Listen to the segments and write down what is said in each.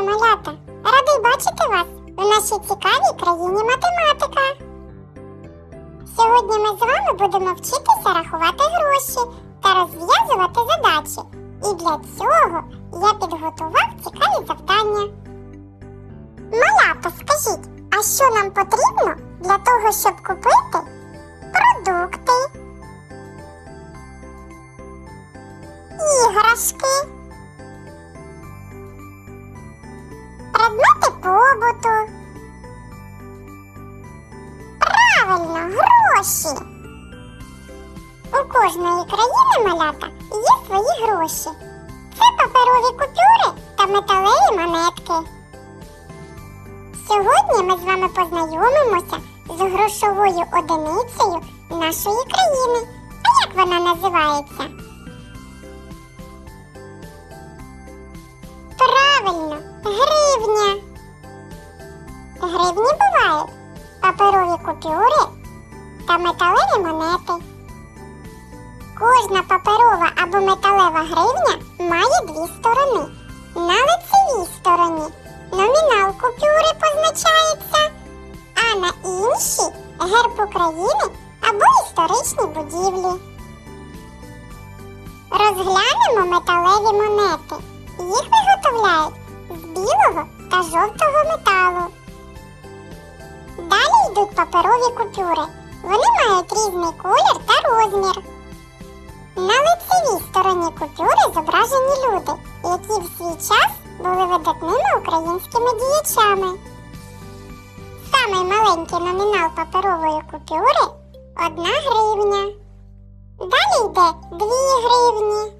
Малята! Радий бачити вас у нашій цікавій країні математика. Сьогодні ми з вами будемо вчитися рахувати гроші та розв'язувати задачі. І для цього я підготував цікаві завдання. Малята, скажіть, а що нам потрібно для того, щоб купити продукти, іграшки? Побуту. Правильно, гроші. У кожної країни малята є свої гроші. Це паперові купюри та металеві монетки. Сьогодні ми з вами познайомимося з грошовою одиницею нашої країни. А як вона називається? Правильно, гривня. Гривні бувають паперові купюри та металеві монети. Кожна паперова або металева гривня має дві сторони. На лицевій стороні номінал купюри позначається, а на іншій герб України або історичні будівлі. Розглянемо металеві монети. Їх виготовляють з білого та жовтого металу. Далі йдуть паперові купюри. Вони мають різний колір та розмір. На лицевій стороні купюри зображені люди, які в свій час були видатними українськими діячами. Самий маленький номінал паперової купюри одна гривня. Далі йде дві гривні,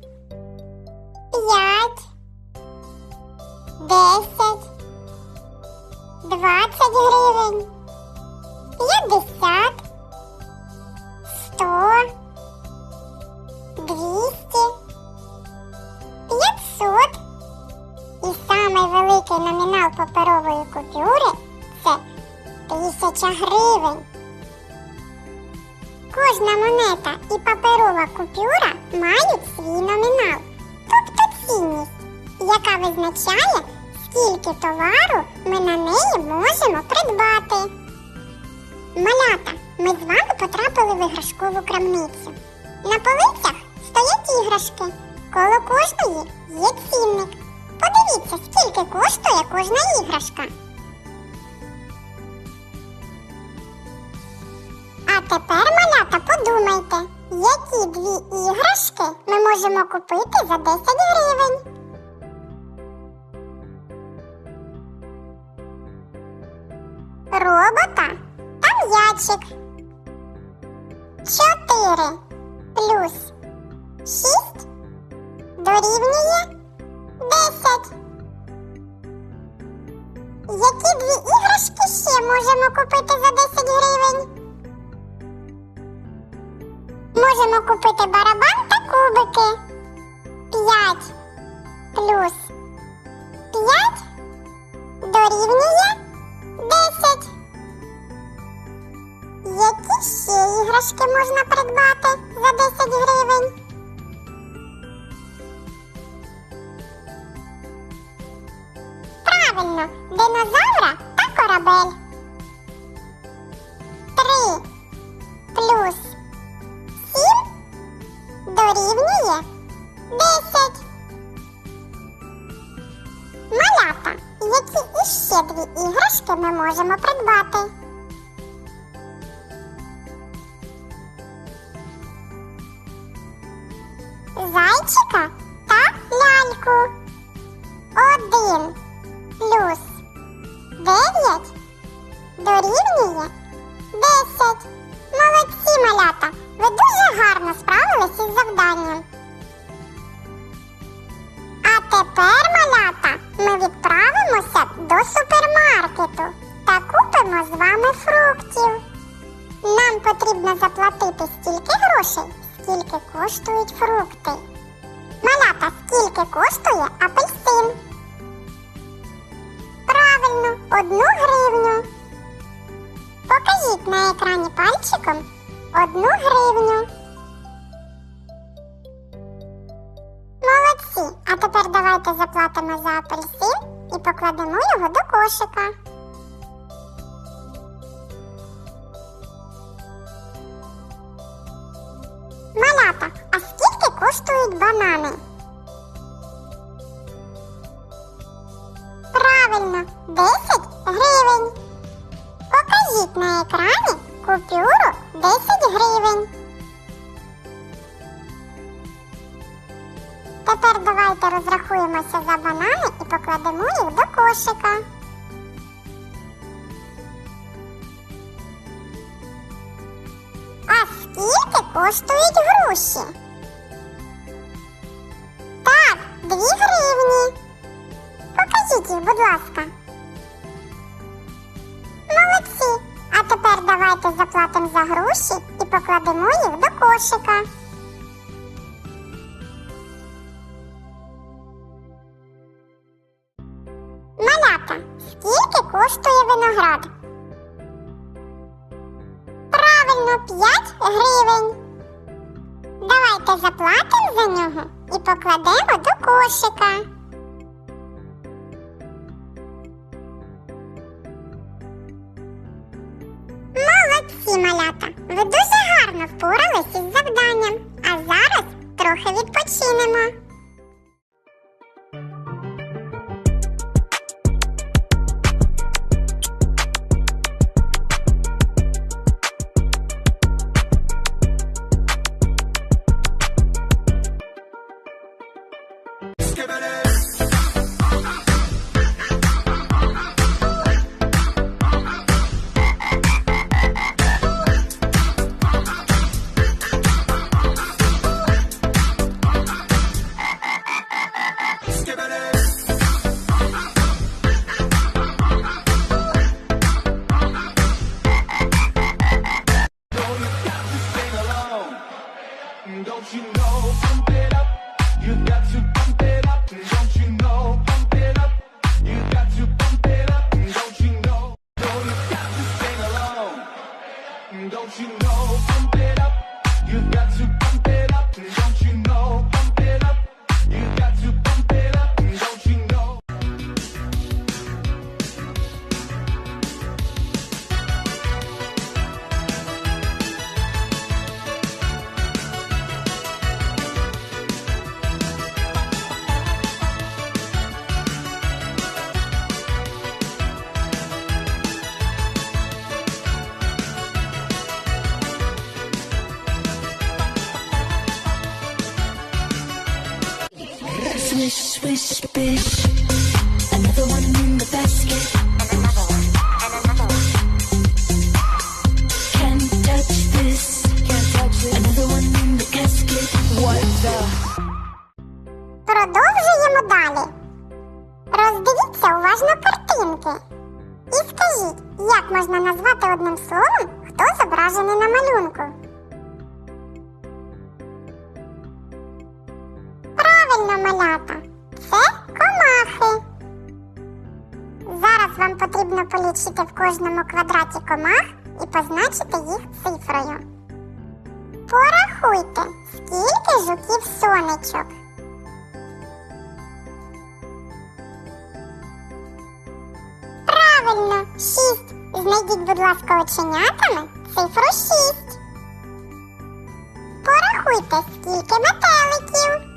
п'ять, десять, двадцять гривень, п'ятдесят, сто, двісті, п'ятсот. І самий великий номінал паперової купюри це тисяча гривень. Кожна монета і паперова купюра мають свій номінал, тобто цінність, яка визначає, скільки товару ми на неї можемо придбати. Малята, ми з вами потрапили в іграшкову крамницю. На полицях стоять іграшки. Коло кожної є цінник. Подивіться, скільки коштує кожна іграшка. А тепер, малята, подумайте, які дві іграшки ми можемо купити за 10 гривень. Робота та м'ячик. 4 плюс 6 дорівнює 10. Які дві іграшки ще можемо купити за 10 гривень? Можемо купити барабан та кубики. 5 плюс 5 дорівнює Які ще іграшки можна придбати за 10 гривень? Правильно, динозавра та корабель. 3 плюс 7 дорівнює 10. Малята, які іще дві іграшки ми можемо придбати? Зайчика та ляльку. Один плюс дев'ять дорівнює десять. Молодці, малята! Ви дуже гарно справилися із завданням. А тепер, малята, ми відправимося до супермаркету та купимо з вами фруктів. Нам потрібно заплатити стільки грошей, скільки коштують фрукти. Малята, скільки коштує апельсин? Правильно, одну гривню. Покажіть на екрані пальчиком одну гривню. Молодці! А тепер давайте заплатимо за апельсин і покладемо його до кошика. Малята, а скільки коштують банани? Тепер давайте розрахуємося за банани і покладемо їх до кошика. А скільки коштують груші? Так, 2 гривні. Покажіть їх, будь ласка. Молодці. А тепер давайте заплатимо за груші і покладемо їх до кошика. І покладемо до кошика. Молодці, малята! Ви дуже гарно впорались із завданням. А зараз трохи відпочинемо. Продовжуємо далі. Роздивіться уважно картинки. І скажіть, як можна назвати одним словом, хто зображений на малюнку? Полічити в кожному квадраті комах і позначити їх цифрою. Порахуйте, скільки жуків сонечок. Правильно, шість. Знайдіть, будь ласка, оченятами цифру шість. Порахуйте, скільки метеликів.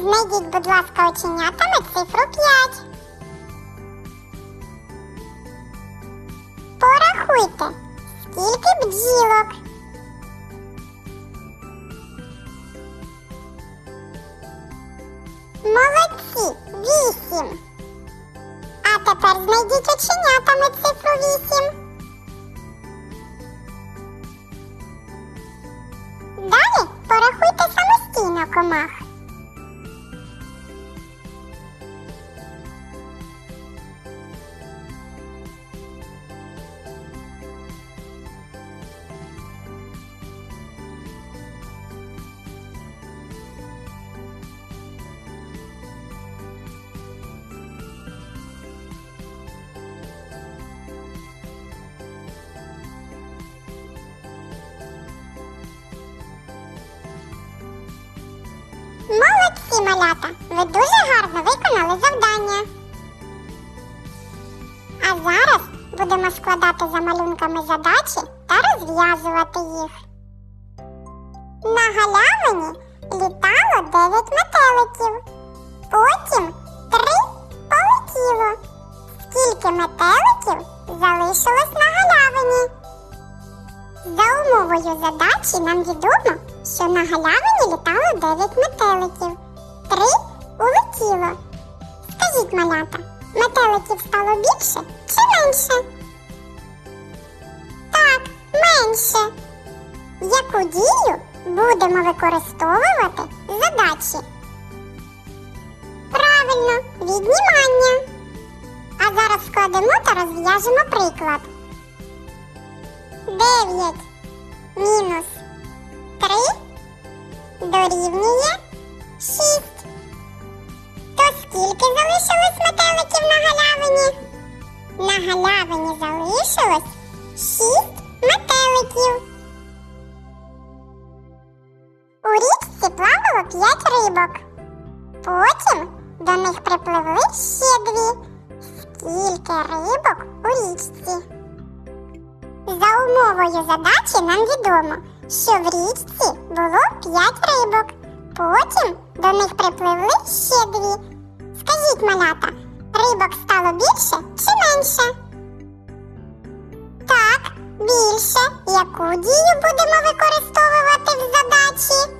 Знайдіть, будь ласка, оченятами цифру п'ять. Порахуйте, скільки бджілок. Молодці, вісім. А тепер знайдіть оченятами цифру вісім. Далі порахуйте самостійно комах. Молодці, малята! Ви дуже гарно виконали завдання. А зараз будемо складати за малюнками задачі та розв'язувати їх. На галявині літало дев'ять метеликів. Потім три полетіло. Скільки метеликів залишилось на галявині? За умовою задачі нам відомо, що на галявині літало 9 метеликів. Три улетіло. Скажіть, малята, метеликів стало більше чи менше? Так, менше. Яку дію будемо використовувати задачі? Правильно, віднімання. А зараз складемо та розв'яжемо приклад. 9 мінус 3 дорівнює 6. То скільки залишилось метеликів на галявині? На галявині залишилось 6 метеликів. У річці плавало 5 рибок. Потім до них припливли ще дві. Скільки рибок у річці? За умовою задачі нам відомо, що в річці було 5 рибок. Потім до них припливли ще дві. Скажіть, малята, рибок стало більше чи менше? Так, більше. Яку дію будемо використовувати в задачі?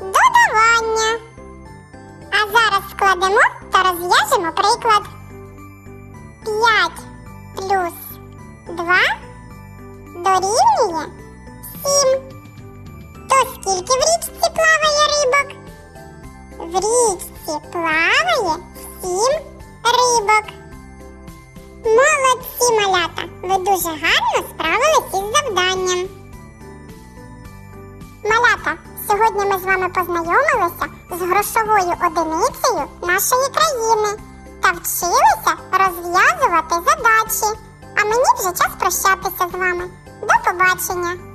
Додавання. А зараз складемо та розв'яжемо приклад. 5 плюс 2 дорівнює 7. То скільки в річці плаває рибок? В річці плаває 7 рибок. Молодці, малята! Ви дуже гарно справились із завданням. Малята, сьогодні ми з вами познайомилися з грошовою одиницею нашої країни та вчилися розв'язувати задачі. А мені вже час прощатися з вами. До побачення!